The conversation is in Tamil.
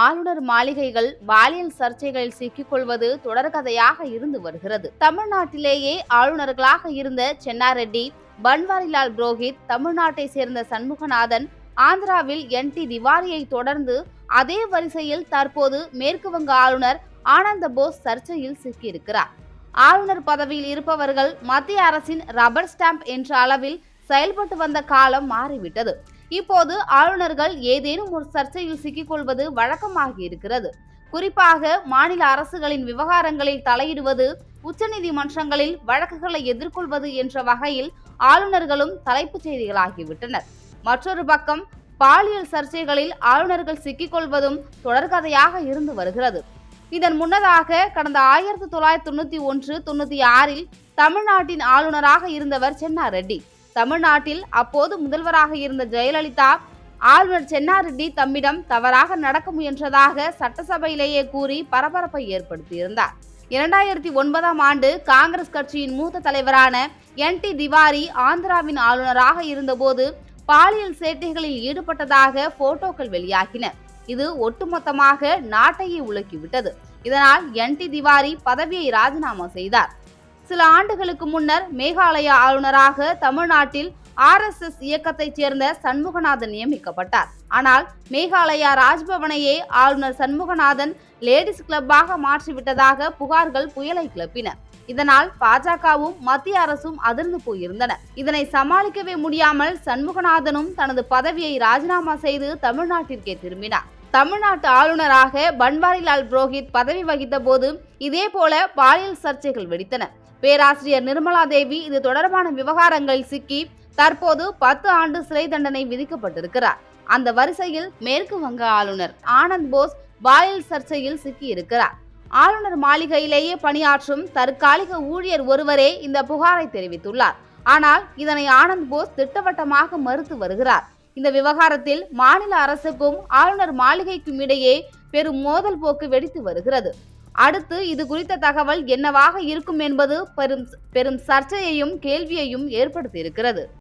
ஆளுநர் மாளிகைகள் பாலியல் சர்ச்சைகளில் சிக்கிக்கொள்வது தொடர்கதையாக இருந்து வருகிறது. தமிழ்நாட்டிலேயே ஆளுநர்களாக இருந்த சென்னாரெட்டி பன்வாரிலால் புரோஹித் தமிழ்நாட்டை சேர்ந்த சண்முகநாதன் ஆந்திராவில் என். டி. திவாரியை தொடர்ந்து அதே வரிசையில் தற்போது மேற்கு வங்க ஆளுநர் ஆனந்த போஸ் சர்ச்சையில் சிக்கியிருக்கிறார். ஆளுநர் பதவியில் இருப்பவர்கள் மத்திய அரசின் ரப்பர் ஸ்டாம்ப் என்ற அளவில் செயல்பட்டு வந்த காலம் மாறிவிட்டது. இப்போது ஆளுநர்கள் ஏதேனும் ஒரு சர்ச்சையில் சிக்கிக்கொள்வது வழக்கமாகி இருக்கிறது குறிப்பாக மாநில அரசுகளின் விவகாரங்களில் தலையிடுவது உச்சநீதிமன்றங்களில் வழக்குகளை எதிர்கொள்வது என்ற வகையில் ஆளுநர்களும் தலைப்புச் செய்திகளாகிவிட்டனர். மற்றொரு பக்கம் பாலியல் சர்ச்சைகளில் ஆளுநர்கள் சிக்கிக்கொள்வதும் தொடர்கதையாக இருந்து வருகிறது. இதன் முன்னதாக கடந்த ஆயிரத்தி தொள்ளாயிரத்தி தொண்ணூத்தி ஒன்று தொண்ணூத்தி ஆறில் தமிழ்நாட்டின் ஆளுநராக இருந்தவர் சென்னாரெட்டி. தமிழ்நாட்டில் அப்போது முதல்வராக இருந்த ஜெயலலிதா ஆளுநர் சென்னாரெட்டி தம்மிடம் தவறாக நடக்க முயன்றதாக சட்டசபையிலேயே கூறி பரபரப்பை ஏற்படுத்தியிருந்தார். இரண்டாயிரத்தி ஒன்பதாம் ஆண்டு காங்கிரஸ் கட்சியின் மூத்த தலைவரான என். டி. திவாரி ஆந்திராவின் ஆளுநராக இருந்தபோது பாலியல் சேட்டைகளில் ஈடுபட்டதாக போட்டோக்கள் வெளியாகின. இது ஒட்டுமொத்தமாக நாட்டையே உலுக்கிவிட்டது. இதனால் என். டி. திவாரி பதவியை ராஜினாமா செய்தார். சில ஆண்டுகளுக்கு முன்னர் மேகாலயா ஆளுநராக தமிழ்நாட்டில் ஆர்எஸ்எஸ் இயக்கத்தைச் சேர்ந்த சண்முகநாதன் நியமிக்கப்பட்டார். ஆனால் மேகாலயா ராஜ்பவனையே ஆளுநர் சண்முகநாதன் லேடிஸ் கிளப்பாக மாற்றிவிட்டதாக புகார்கள் புயலை கிளப்பின. இதனால் பாஜகவும் மத்திய அரசும் அதிர்ந்து போயிருந்தன. இதனை சமாளிக்கவே முடியாமல் சண்முகநாதனும் தனது பதவியை ராஜினாமா செய்து தமிழ்நாட்டிற்கே திரும்பினார். தமிழ்நாட்டு ஆளுநராக பன்வாரிலால் புரோஹித் பதவி வகித்த போது இதே போல பாலியல் சர்ச்சைகள் வெடித்தன. பேராசிரியர் நிர்மலா தேவி இது தொடர்பான விவகாரங்களில் சிக்கி தற்போது பத்து ஆண்டு சிறை தண்டனை விதிக்கப்பட்டிருக்கிறார். அந்த வரிசையில் மேற்கு வங்க ஆளுநர் ஆனந்த் போஸ் பாலியல் சர்ச்சையில் சிக்கியிருக்கிறார். ஆளுநர் மாளிகையிலேயே பணியாற்றும் தற்காலிக ஊழியர் ஒருவரே இந்த புகாரை தெரிவித்துள்ளார். ஆனால் இதனை ஆனந்த் போஸ் திட்டவட்டமாக மறுத்து வருகிறார். இந்த விவகாரத்தில் மாநில அரசுக்கும் ஆளுநர் மாளிகைக்கும் இடையே பெரும் மோதல் போக்கு வெடித்து வருகிறது. அடுத்து இது குறித்த தகவல் என்னவாக இருக்கும் என்பது பெரும் பெரும் சர்ச்சையையும் கேள்வியையும் ஏற்படுத்தியிருக்கிறது.